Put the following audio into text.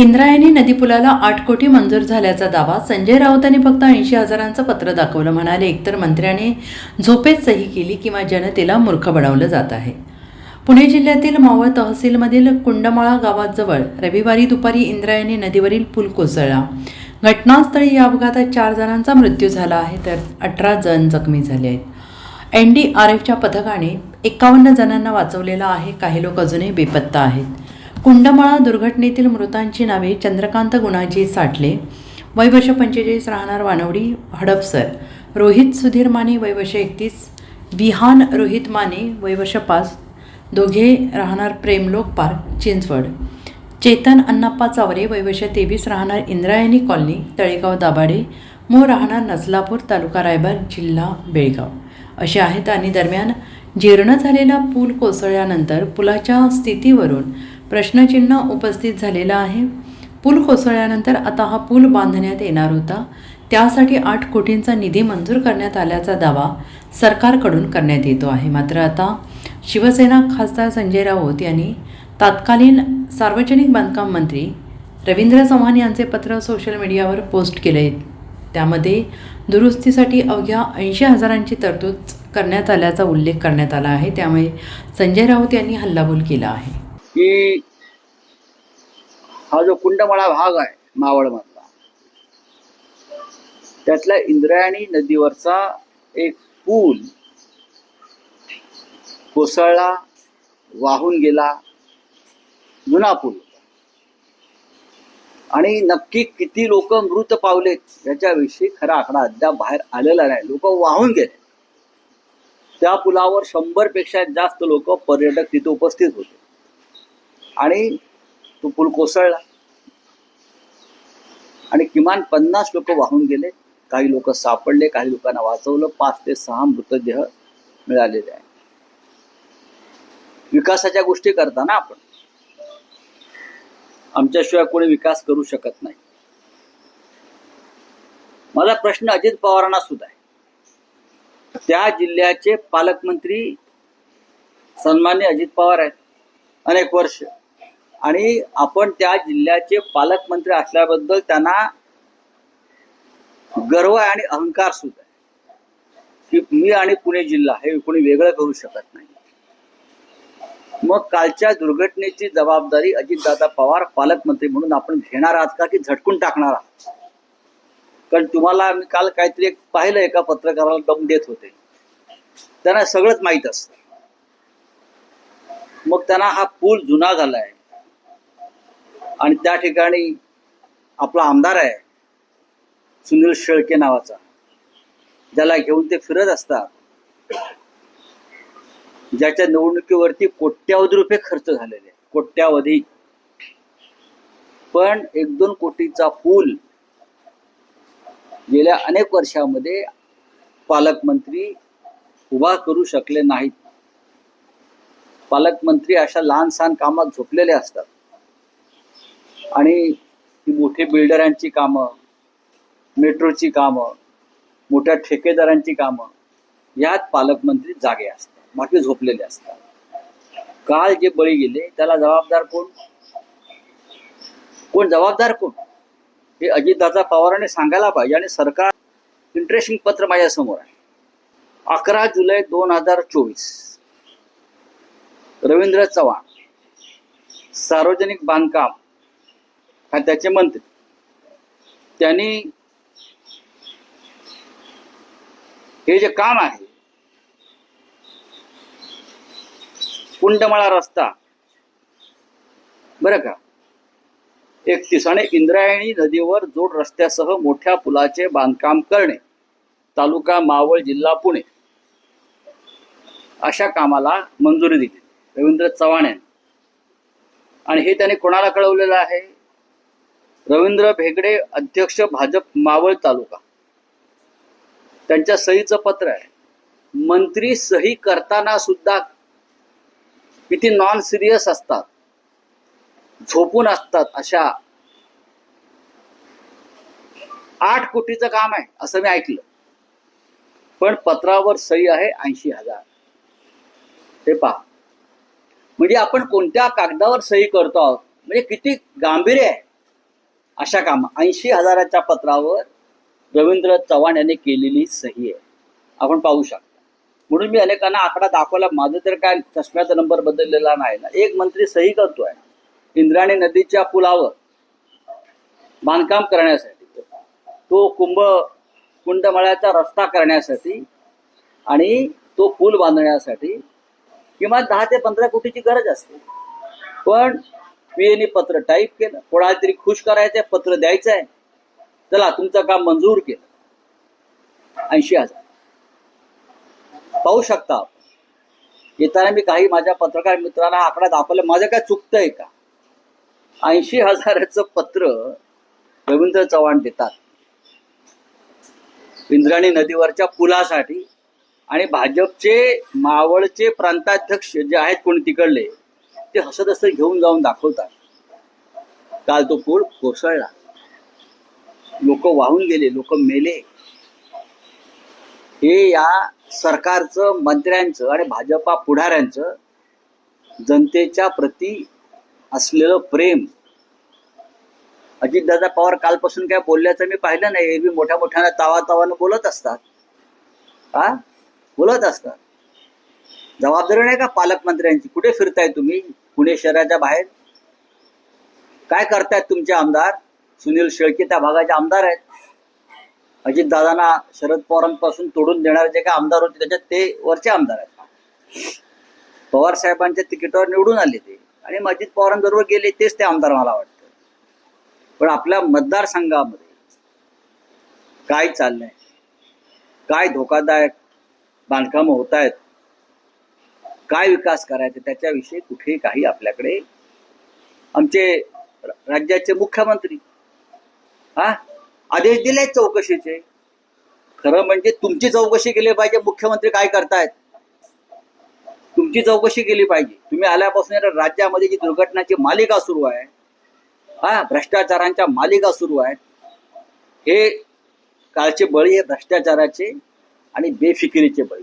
इंद्रायणी नदीपुलाला आठ कोटी मंजूर झाल्याचा दावा संजय राऊतांनी फक्त ऐंशी हजारांचं पत्र दाखवलं म्हणाले. एकतर मंत्र्याने झोपेत सही केली किंवा जनतेला मूर्ख बनवलं जात आहे. पुणे जिल्ह्यातील मावळ तहसीलमधील कुंडमाळा गावाजवळ रविवारी दुपारी इंद्रायणी नदीवरील पूल कोसळला. घटनास्थळी या अपघातात चार जणांचा मृत्यू झाला आहे तर अठरा जण जखमी झाले आहेत. एन डी आर एफच्या पथकाने एकावन्न जणांना वाचवलेलं आहे काही लोक अजूनही बेपत्ता आहेत. कुंडमाळा दुर्घटनेतील मृतांची नावे चंद्रकांत गुणाजी साठले वयवर्ष पंचेचाळीस राहणार वानवडी हडपसर रोहित सुधीर माने वयवर्ष एकतीस. विहान रोहित माने वयवर्ष पाच. दोघे राहणार प्रेमलोक पार्क चिंचवड. चेतन अण्णाप्पा चावरे वयवर्ष तेवीस राहणार इंद्रायणी कॉलनी तळेगाव दाभाडे. मूळ राहणार नसलापूर तालुका रायबाग जिल्हा बेळगाव. असे आहेत आणि दरम्यान जीर्ण झालेला पूल कोसळल्यानंतर पुलाच्या स्थितीवरून प्रश्नचिन्ह उपस्थित झालेलं आहे. पूल कोसळल्यानंतर आता हा पूल बांधण्यात येणार होता. त्यासाठी आठ कोटींचा निधी मंजूर करण्यात आल्याचा दावा सरकारकडून करण्यात येतो आहे. मात्र आता शिवसेना खासदार संजय राऊत यांनी तात्कालीन सार्वजनिक बांधकाम मंत्री रवींद्र चव्हाण यांचे पत्र सोशल मीडियावर पोस्ट केले. त्यामध्ये दुरुस्तीसाठी अवघ्या ऐंशी हजारांची तरतूद करण्यात आल्याचा उल्लेख करण्यात आला आहे. त्यामुळे संजय राऊत यांनी हल्लाबोल केला आहे. की हा जो कुंडमळा भाग आहे मावळमधला त्यातल्या इंद्रायणी नदीवरचा एक पूल कोसळला वाहून गेला जुना पूल आणि नक्की किती लोक मृत पावलेत याच्याविषयी खरा आकडा अद्याप बाहेर आलेला नाही. लोक वाहून गेले. त्या पुलावर शंभरपेक्षा जास्त लोक पर्यटक तिथे उपस्थित होते. आणि तो पूल कोसळला. आणि किमान पन्नास लोक वाहून गेले. काही लोक सापडले काही लोकांना वाचवलं. पाच ते सहा मृतदेह मिळालेले आहे विकासाच्या गोष्टी करताना आपण. आमच्याशिवाय कोणी विकास करू शकत नाही. माझा प्रश्न अजित पवारांना सुद्धा आहे. त्या जिल्ह्याचे पालकमंत्री सन्मान्य अजित पवार आहेत. अनेक वर्ष. आणि आपण त्या जिल्ह्याचे पालकमंत्री असल्याबद्दल त्यांना गर्व आहे आणि अहंकार सुद्धा की मी आणि पुणे जिल्हा हे कोणी वेगळं करू शकत नाही. मग कालच्या दुर्घटनेची जबाबदारी अजितदादा पवार पालकमंत्री म्हणून आपण घेणार आहात का की झटकून टाकणार आहात? कारण तुम्हाला मी काल काहीतरी एक पाहिलं एका पत्रकाराला दम देत होते. त्यांना सगळंच माहीत असतं. मग त्यांना हा पूल जुना झालाय. आणि त्या ठिकाणी आपला आमदार आहे सुनील शेळके नावाचा. ज्याला घेऊन ते फिरत असतात. ज्याच्या निवडणुकीवरती कोट्यावधी रुपये खर्च झालेले कोट्यावधी. पण एक दोन कोटीचा पूल गेल्या अनेक वर्षामध्ये पालकमंत्री उभा करू शकले नाहीत. पालकमंत्री अशा लहान सहान कामात झोपलेले असतात. आणि मोठी बिल्डरांची कामं मेट्रोची कामं मोठ्या ठेकेदारांची कामं यात पालकमंत्री जागे असतात बाकी झोपलेले असतात. काल जे बळी गेले त्याला जबाबदार कोण? कोण जबाबदार कोण? हे अजितदादा पवारांनी सांगायला पाहिजे आणि सरकार इंटरेस्टिंग पत्र माझ्यासमोर आहे. अकरा जुलै दोन हजार चोवीस रवींद्र चव्हाण सार्वजनिक बांधकाम खात्याचे मंत्री. त्यांनी हे जे काम आहे कुंडमाळा रस्ता बरं का? एकतीस आणि इंद्रायणी नदीवर जोड रस्त्यासह मोठ्या पुलाचे बांधकाम करणे तालुका मावळ जिल्हा पुणे. अशा कामाला मंजुरी दिली. रवींद्र चव्हाण यांनी. आणि हे त्यांनी कोणाला कळवलेलं आहे? रवींद्र भेगडे अध्यक्ष भाजप मावळ तालुका. त्यांच्या सहीचं पत्र आहे. मंत्री सही करताना सुद्धा किती नॉन सिरियस असतात. झोपून असतात अशा आठ कोटीचं काम आहे असं मी ऐकलं. पण पत्रावर सही आहे ऐंशी हजार. हे पहा. म्हणजे आपण कोणत्या कागदावर सही करतो आहोत? म्हणजे किती गांभीर्य आहे. अशा काम. ऐंशी हजाराच्या पत्रावर रवींद्र चव्हाण यांनी केलेली सही आहे. आपण पाहू शकता. म्हणून मी अनेकांना आकडा दाखवला माझं तर काय चष्म्याचा नंबर बदललेला नाही ना. एक मंत्री सही करतोय. इंद्राणी नदीच्या पुलावर बांधकाम करण्यासाठी. तो कुंभ कुंडमळ्याचा रस्ता करण्यासाठी आणि तो पूल बांधण्यासाठी किमान दहा ते पंधरा कोटीची गरज असते. पण पीएनी पत्र टाईप केलं. कोणाला तरी खुश करायचंय पत्र द्यायचं आहे चला तुमचं काम मंजूर केलं. ऐंशी हजार. पाहू शकता आपण. येताना मी काही माझ्या पत्रकार मित्रांना आकडा दाखवला. माझं काय चुकतंय का? ऐंशी हजाराचं पत्र रवींद्र चव्हाण देतात. इंद्राणी नदीवरच्या पुलासाठी. आणि भाजपचे मावळचे प्रांताध्यक्ष जे आहेत कोणी तिकडले ते हसत हसत घेऊन जाऊन दाखवतात. काल तो पूल कोसळला. लोक वाहून गेले लोक मेले. हे या सरकारचं मंत्र्यांचं आणि भाजपा पुढाऱ्यांचं जनतेच्या प्रती असलेलं प्रेम. अजितदादा पवार कालपासून काय बोलल्याचं मी पाहिलं नाही. एरवी मोठ्या मोठ्यानं तावा तावानं बोलत असतात. हा? बोलत असतात. जबाबदारी नाही का पालकमंत्र्यांची? कुठे फिरताय तुम्ही? पुणे शहराच्या बाहेर? काय करतायत तुमचे आमदार? सुनील शेळके त्या भागाचे आमदार आहेत. अजितदादांना शरद पवारांपासून तोडून देणारे जे काही आमदार होते त्याच्यात ते वरचे आमदार आहेत. पवार साहेबांच्या तिकीटावर निवडून आले ते. आणि अजित पवारांबरोबर गेले तेच ते आमदार मला वाटतं. पण आपल्या मतदारसंघामध्ये काय चाललंय? काय धोकादायक बांधकामं होत आहेत काय विकास करायचा त्याच्याविषयी कुठेही काही आपल्याकडे आमचे राज्याचे मुख्यमंत्री हा? आदेश दिले चौकशीचे. खरं म्हणजे तुमची चौकशी केली पाहिजे मुख्यमंत्री काय करतायत? तुमची चौकशी केली पाहिजे. तुम्ही आल्यापासून राज्यामध्ये जी दुर्घटनाची मालिका सुरू आहे हा? भ्रष्टाचारांच्या मालिका सुरू आहेत. हे कालचे बळी हे भ्रष्टाचाराचे आणि बेफिकिरीचे बळी.